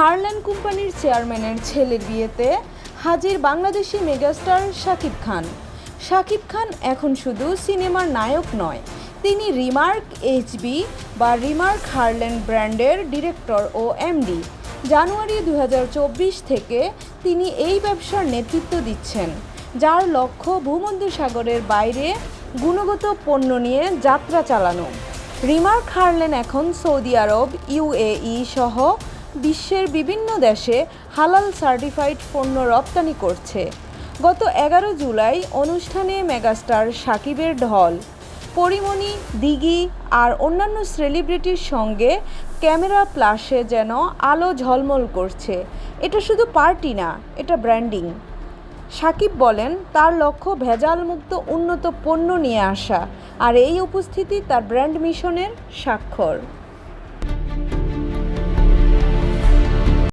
Harland কোম্পানির চেয়ারম্যানের ছেলের বিয়েতে হাজির বাংলাদেশি মেগাস্টার শাকিব খান। শাকিব খান এখন শুধু সিনেমার নায়ক নয়, তিনি রিমার্ক এইচবি বা রিমার্ক হারল্যান্ড ব্র্যান্ডের ডিরেক্টর ও এমডি। জানুয়ারি দু হাজার চব্বিশ থেকে তিনি এই ব্যবসার নেতৃত্ব দিচ্ছেন, যার লক্ষ্য ভূমধ্যসাগরের বাইরে গুণগত পণ্য নিয়ে যাত্রা চালানো। রিমার্ক হারলেন এখন সৌদি আরব ইউএই সহ বিশ্বের বিভিন্ন দেশে হালাল সার্টিফাইড পণ্য রপ্তানি করছে। গত এগারো জুলাই অনুষ্ঠানে মেগাস্টার সাকিবের ঢল। পরিমণি, দিঘি আর অন্যান্য সেলিব্রিটির সঙ্গে ক্যামেরা প্লাসে যেন আলো ঝলমল করছে। এটা শুধু পার্টি না, এটা ব্র্যান্ডিং। সাকিব বলেন, তার লক্ষ্য ভেজালমুক্ত উন্নত পণ্য নিয়ে আসা, আর এই উপস্থিতি তার ব্র্যান্ড মিশনের স্বাক্ষর।